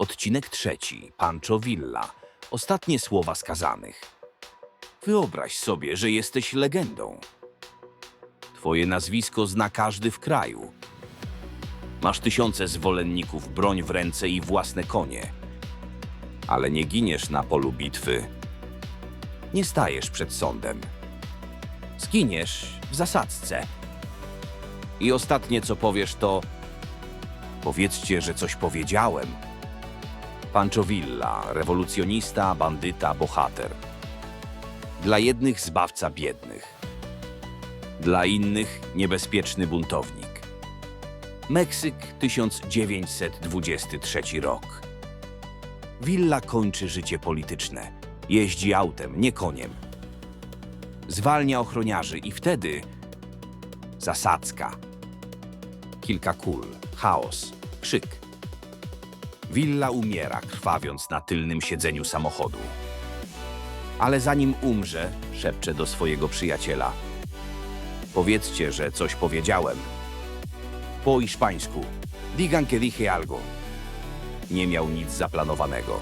Odcinek trzeci. Pancho Villa. Ostatnie słowa skazanych. Wyobraź sobie, że jesteś legendą. Twoje nazwisko zna każdy w kraju. Masz tysiące zwolenników, broń w ręce i własne konie. Ale nie giniesz na polu bitwy. Nie stajesz przed sądem. Zginiesz w zasadzce. I ostatnie, co powiesz, to powiedzcie, że coś powiedziałem. Pancho Villa, rewolucjonista, bandyta, bohater. Dla jednych zbawca biednych. Dla innych niebezpieczny buntownik. Meksyk 1923 rok. Villa kończy życie polityczne. Jeździ autem, nie koniem. Zwalnia ochroniarzy i wtedy zasadzka. Kilka kul, chaos, krzyk. Villa umiera, krwawiąc na tylnym siedzeniu samochodu. Ale zanim umrze, szepcze do swojego przyjaciela. Powiedzcie, że coś powiedziałem. Po hiszpańsku. Digan que dije algo. Nie miał nic zaplanowanego.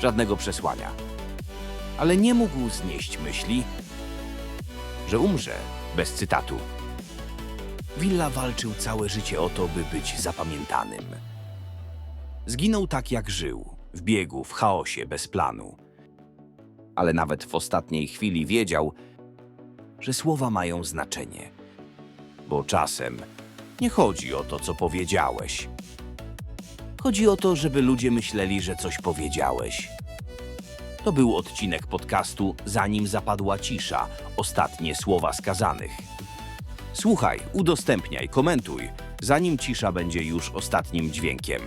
Żadnego przesłania. Ale nie mógł znieść myśli, że umrze bez cytatu. Villa walczył całe życie o to, by być zapamiętanym. Zginął tak, jak żył, w biegu, w chaosie, bez planu. Ale nawet w ostatniej chwili wiedział, że słowa mają znaczenie. Bo czasem nie chodzi o to, co powiedziałeś. Chodzi o to, żeby ludzie myśleli, że coś powiedziałeś. To był odcinek podcastu Zanim zapadła cisza, ostatnie słowa skazanych. Słuchaj, udostępniaj, komentuj, zanim cisza będzie już ostatnim dźwiękiem.